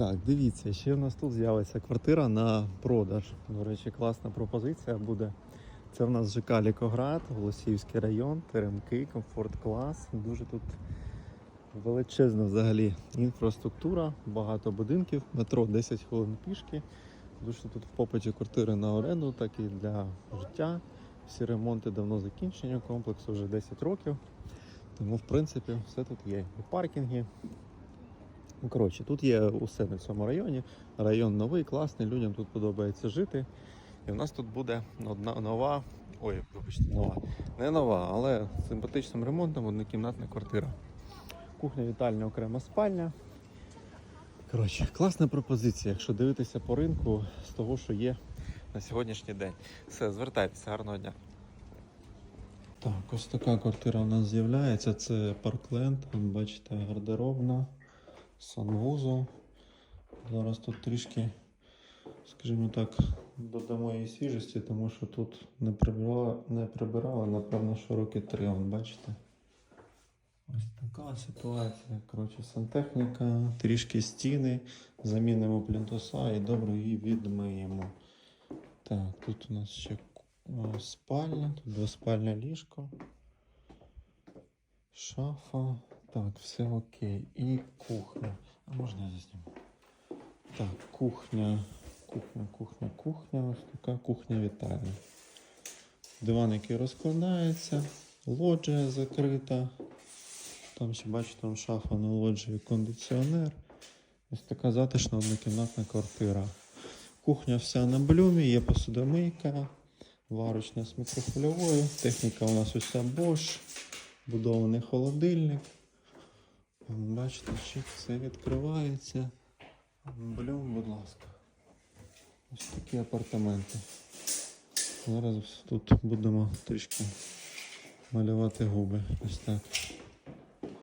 Так, дивіться, ще в нас тут з'явиться квартира на продаж. До речі, класна пропозиція буде. Це в нас ЖК Лікоград, Голосіївський район, теремки, комфорт клас. Дуже тут величезна взагалі інфраструктура, багато будинків, метро 10 хвилин пішки. Дуже тут в попиті квартири на оренду, так і для життя. Всі ремонти давно закінчені, комплексу вже 10 років. Тому, в принципі, все тут є. І паркінги, Ну, коротше, тут є усе на цьому районі. Район новий, класний, людям тут подобається жити. І в нас тут буде одна нова, ой, вибачте, нова. Не нова, але з симпатичним ремонтом однокімнатна квартира. Кухня, вітальня, окрема спальня. Коротше, класна пропозиція, якщо дивитися по ринку з того, що є на сьогоднішній день. Все, звертайтеся, гарного дня. Так, ось така квартира у нас з'являється. Це Паркленд. Бачите, гардеробна санвузол. Зараз тут трішки, скажімо так, додамо її свіжості, тому що тут не прибирали, не прибирали, напевно, що роки три. Вон, бачите? Ось така ситуація. Коротше, сантехніка, трішки стіни, замінимо плінтуса і добре її відмиємо. Так, тут у нас ще спальня, тут двоспальне ліжко. Шафа. Так, все окей. І кухня. А можна я засніму? Так, кухня. Кухня, кухня, кухня. Ось така кухня вітальня. Диван, який розкладається, лоджія закрита. Там ще бачите, там шафа на лоджії, кондиціонер. Ось така затишна однокімнатна квартира. Кухня вся на блюмі, є посудомийка, варочна з мікрохвильовою. Техніка у нас уся Bosch, будований холодильник. Бачите, ще все відкривається. Блюм, будь ласка. Ось такі апартаменти. Зараз тут будемо трішки малювати губи. Ось так.